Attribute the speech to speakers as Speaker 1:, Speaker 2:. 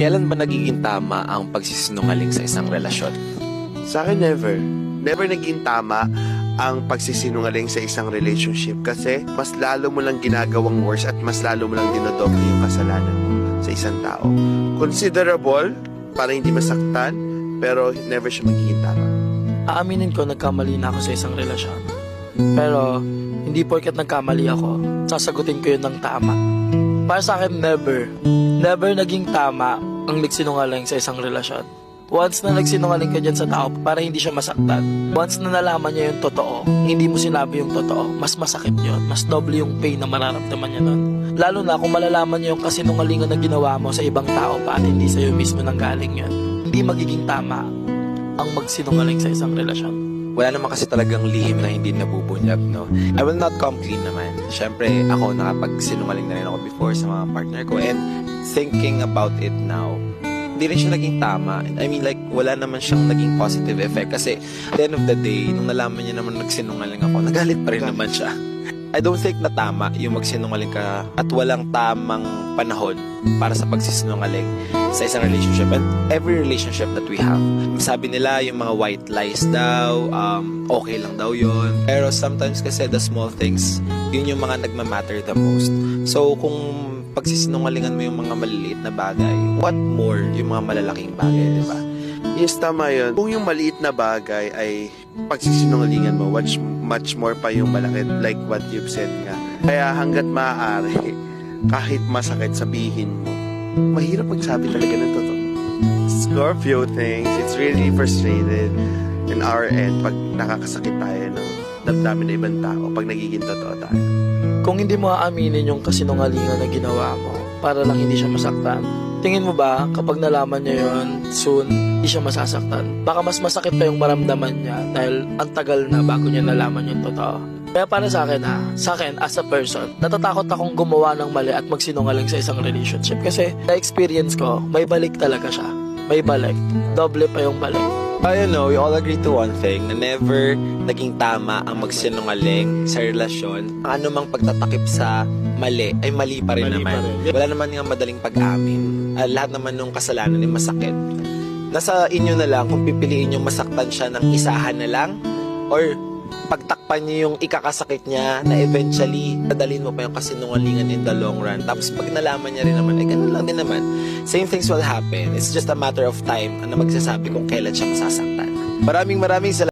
Speaker 1: Kailan ba nagiging tama ang pagsisinungaling sa isang relasyon?
Speaker 2: Sa akin, never. Never naging tama ang pagsisinungaling sa isang relationship kasi mas lalo mo lang ginagawang worse at mas lalo mo lang dinodoble yung kasalanan mo sa isang tao. Considerable para hindi masaktan pero never siya magiging tama.
Speaker 3: Aaminin ko nagkamali na ako sa isang relasyon. Pero hindi porket nagkamali ako, sasagutin ko yun ng tama. Para sa akin, never. Never naging tama ang nagsinungaling sa isang relasyon. Once na nagsinungaling ka dyan sa tao para hindi siya masaktan, once na nalaman niya yung totoo, hindi mo sinabi yung totoo, mas masakit yun, mas doble yung pain na mararamdaman niya nun. Lalo na kung malalaman niya yung kasinungalingan na ginawa mo sa ibang tao pa hindi sa'yo mismo nang galing yun. Hindi magiging tama ang magsinungaling sa isang relasyon.
Speaker 1: Wala naman kasi talagang lihim na hindi nabubunyag, no? I will not come clean naman. Siyempre, ako nakapagsinungaling na rin ako before sa mga partner ko and thinking about it now, hindi rin siya naging tama. I mean, like, wala naman siyang naging positive effect kasi at the end of the day, nung nalaman niya naman nagsinungaling ako, nagalit pa rin naman siya. I don't think na tama yung magsinungaling ka at walang tamang panahon para sa pagsisinungaling sa isang relationship and every relationship that we have. Sabi nila yung mga white lies daw, um, okay lang daw yon Pero sometimes kasi the small things, yun yung mga nagmamatter the most. So kung pagsisinungalingan mo yung mga maliliit na bagay, what more yung mga malalaking bagay, di ba?
Speaker 2: Yes, tama yun. Kung yung maliit na bagay ay pagsisinungalingan mo, much, much more pa yung malaki like what you've said nga. Kaya hanggat maaari, kahit masakit sabihin mo, mahirap magsabi talaga ng totoo. Scorpio things, it's really frustrated in our end pag nakakasakit tayo ng damdamin ng ibang tao, pag nagiging totoo tayo.
Speaker 3: Kung hindi mo aaminin yung kasinungalingan na ginawa mo para lang hindi siya masaktan, tingin mo ba kapag nalaman niya yon soon, hindi siya masasaktan? Baka mas masakit pa yung maramdaman niya dahil ang tagal na bago niya nalaman yung totoo. Kaya para sa akin ha, sa akin as a person, natatakot akong gumawa ng mali at magsinungaling sa isang relationship kasi na-experience ko, may balik talaga siya. May balik. Doble pa yung balik.
Speaker 1: I don't know, we all agree to one thing na never naging tama ang magsinungaling sa relasyon. Ang anumang pagtatakip sa mali ay mali pa rin
Speaker 3: Mali
Speaker 1: naman.
Speaker 3: pa rin.
Speaker 1: Wala naman nga madaling pag-amin. Ah, lahat naman ng kasalanan ay masakit. Nasa inyo na lang kung pipiliin yung masaktan siya ng isahan na lang or pagtakpan niyo yung ikakasakit niya na eventually dadalhin mo pa yung kasinungalingan in the long run. Tapos pag nalaman niya rin naman, eh ganun lang din naman. Same things will happen. It's just a matter of time na magsasabi kung kailan siya masasaktan. Maraming maraming salamat.